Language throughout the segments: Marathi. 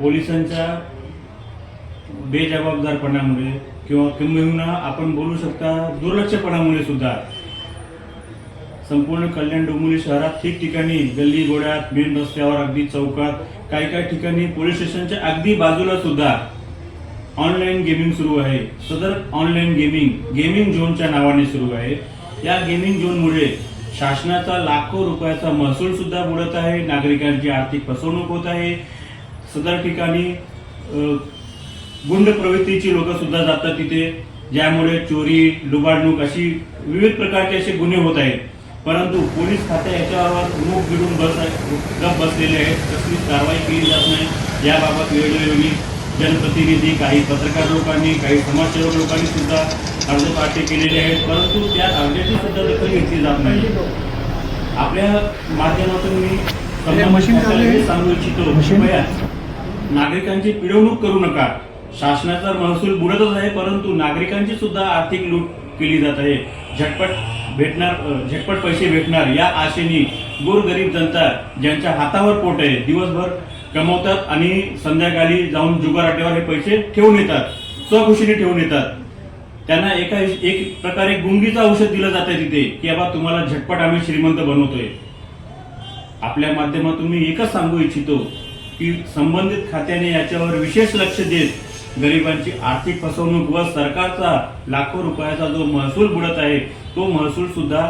पोलिसांच्या बेजबाबदारपणामुळे किंवा किंबहुना आपण बोलू शकता दुर्लक्षपणामुळे सुद्धा. संपूर्ण कल्याण डोंबिवली शहरात ठिकठिकाणी गल्ली गोड्यात मेन रस्त्यावर अगदी चौकात काही काही ठिकाणी पोलीस स्टेशनच्या अगदी बाजूला सुद्धा ऑनलाईन गेमिंग सुरू आहे. सदर ऑनलाईन गेमिंग गेमिंग झोनच्या नावाने सुरू आहे. या गेमिंग झोनमुळे शासनाचा लाखो रुपयाचा महसूल सुद्धा बुडत आहे नागरिकांची आर्थिक फसवणूक होत आहे. सदर ठिकाणी गुंड प्रवृत्तीची लोक सुद्धा जातात तिथे ज्यामुळे चोरी लुबाडणूक अशी विविध प्रकारचे असे गुन्हे होत आहेत. परंतु पोलीस खाते याच्यावर मूग गिळून बस गप बसलेले आहेत. कसलीच कारवाई केली जात नाही. याबाबत वेळोवेळी जनप्रतिनिधी काही पत्रकार लोकांनी काही समाजसेवक लोकांनी सुद्धा अर्ज पाठे केलेले आहेत. परंतु त्या अर्जाची सुद्धा दखल घेतली जात नाही. आपल्या माध्यमातून मी सांगू इच्छितो. नागरिकांची पिळवणूक करू नका. शासनाचा महसूल बुडतच आहे परंतु नागरिकांची सुद्धा आर्थिक लूट केली जात आहे. झटपट भेटणार झटपट पैसे भेटणार या आशेने गोरगरीब जनता ज्यांच्या हातावर पोट आहे दिवसभर कमवतात आणि संध्याकाळी जाऊन जुगार आटेवर हे पैसे ठेवून येतात स्वखुशीने ठेवून येतात. त्यांना एका एक प्रकारे गुंगीचं औषध दिलं जात आहे तिथे की बाबा तुम्हाला झटपट आम्ही श्रीमंत बनवतोय. आपल्या माध्यमातून मी एकच सांगू इच्छितो की संबंधित खात्याने याच्यावर विशेष लक्ष देत गरिबांची आर्थिक फसवणूक व सरकारचा लाखो रुपयाचा जो महसूल बुडत आहे तो महसूल सुद्धा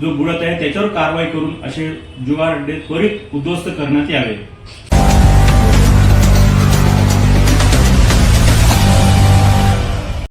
जो बुडत आहे त्याच्यावर कारवाई करून असे जुगार अड्डे त्वरित उद्ध्वस्त करण्यात यावे.